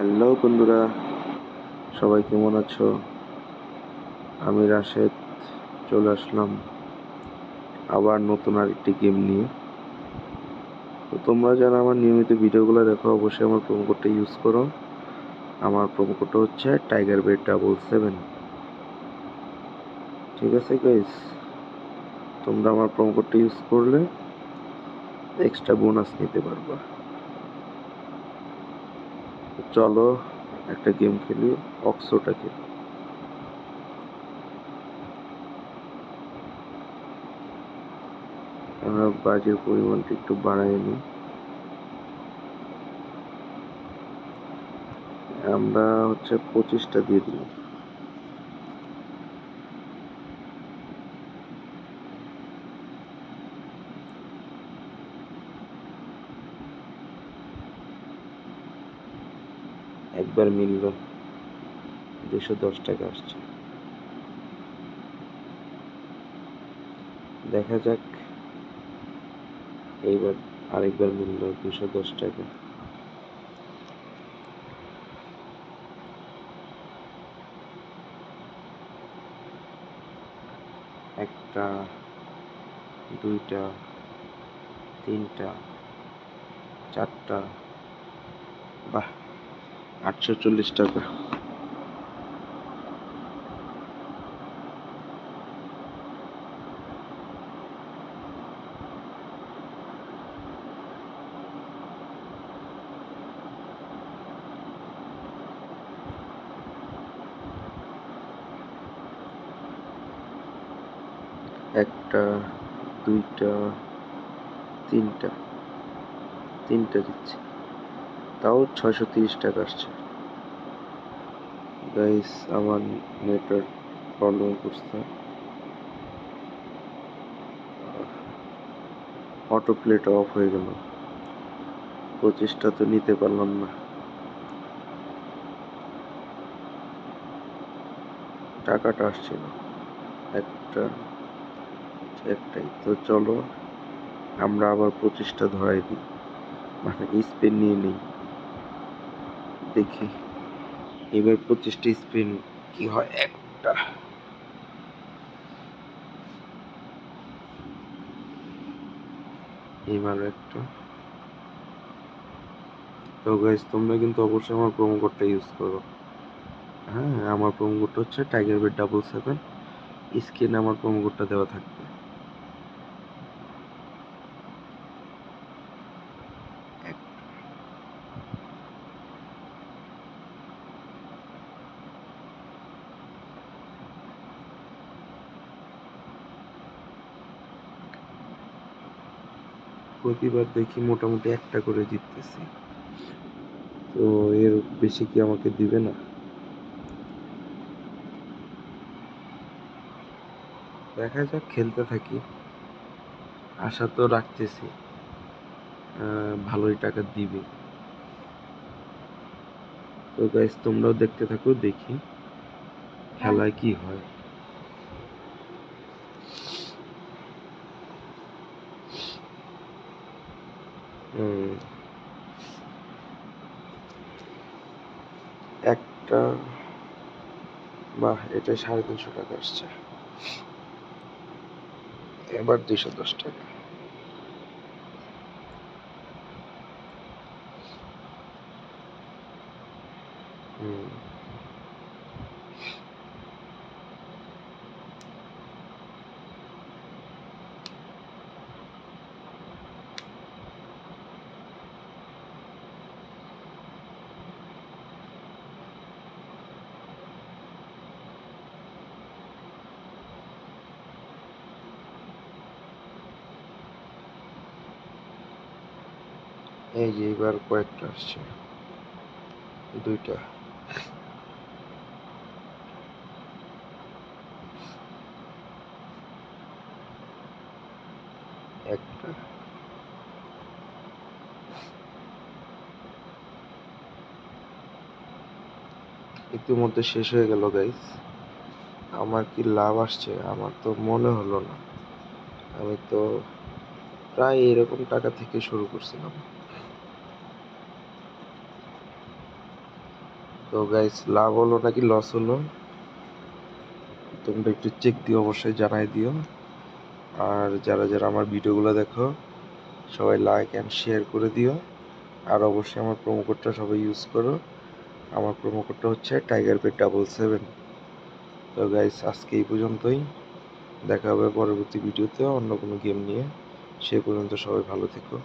Hello বন্ধুরা, সবাই কেমন আছো? আমি রাশেদ, চলে আসলাম আবার নতুন আরেকটি গেম নিয়ে। তো তোমরা যারা আমার নিয়মিত ভিডিওগুলো দেখো, অবশ্যই আমার প্রোমো কোডটা ইউজ করো। আমার প্রোমো কোডটা হচ্ছে টাইগার বেড ডাবল সেভেন ঠিক আছে গাইস তোমরা আমার প্রোমো কোডটা ইউজ করলে এক্সট্রা বোনাস নিতে পারবা। চলো, একটা গেম খেলি, অক্সোটা খেলি। আমরা বাজের পরিমাণটা একটু বাড়াই নিই আমরা হচ্ছে পঁচিশটা দিয়ে দিলাম। একবার মিলল। দুশো দশ টাকা আসছে। দেখা যাক, এইবার আরেকবার মিলল দুশো দশ টাকা। একটা, দুইটা, তিনটা, চারটা, বাহ! আটশো চল্লিশ টাকা। একটা দুইটা তিনটা তিনটা দিচ্ছি। তাও ছয়শো তিরিশ টাকা আসছে। গাইস আমার নেটওয়ার্ক প্রবলেম করছে। অটো প্লেটা অফ হয়ে গেল। পঁচিশটা তো নিতে পারলাম না। টাকাটা আসছিল একটা, একটাই। তো চলো, আমরা আবার পঁচিশটা ধরাই দিই। মানে স্পেন নিয়ে নিই। দেখি। এবার পঁচিশটা স্পিন কি হয়? একটা। এবার একটা। তো গাইজ তোমরা কিন্তু অবশ্যই আমার প্রোমো কোডটা ইউজ করো। হ্যাঁ আমার প্রোমো কোডটা হচ্ছে টাইগার বেড ডাবল সেভেন স্ক্রিনে আমার প্রোমো কোডটা দেওয়া থাকবে। প্রতিবার দেখি মোটামুটি একটা করে জিততেছি। তো এর বেশি কি আমাকে দিবে না? দেখা যাক, খেলতে থাকি। আশা তো রাখতেছি ভালোই টাকা দিবে। তো গাইস তোমরাও দেখতে থাকো, দেখি খেলায় কি হয়। একটা বাহ এটা সাড়ে তিনশো টাকা আসছে। এবার দুইশো দশ টাকা। এই যে এবার কয়েকটা আসছে। দুইটা। একটা। ইতিমধ্যে শেষ হয়ে গেল গাইস আমার কি লাভ আসছে? আমার তো মনে হলো না। আমি তো প্রায় এরকম টাকা থেকে শুরু করছিলাম। তো গাইস লাভ হলো নাকি লস হলো? তোমরা একটু চেক দিও, অবশ্যই জানাই দিও। আর যারা যারা আমার ভিডিওগুলো দেখো, সবাই লাইক অ্যান্ড শেয়ার করে দিও। আর অবশ্যই আমার প্রোমো কোডটা সবাই ইউজ করো। আমার প্রোমো কোডটা হচ্ছে টাইগার পেট ডাবল সেভেন তো গাইস আজকে এই পর্যন্তই। দেখা হবে পরবর্তী ভিডিওতে অন্য কোনো গেম নিয়ে। সে পর্যন্ত সবাই ভালো থেকো।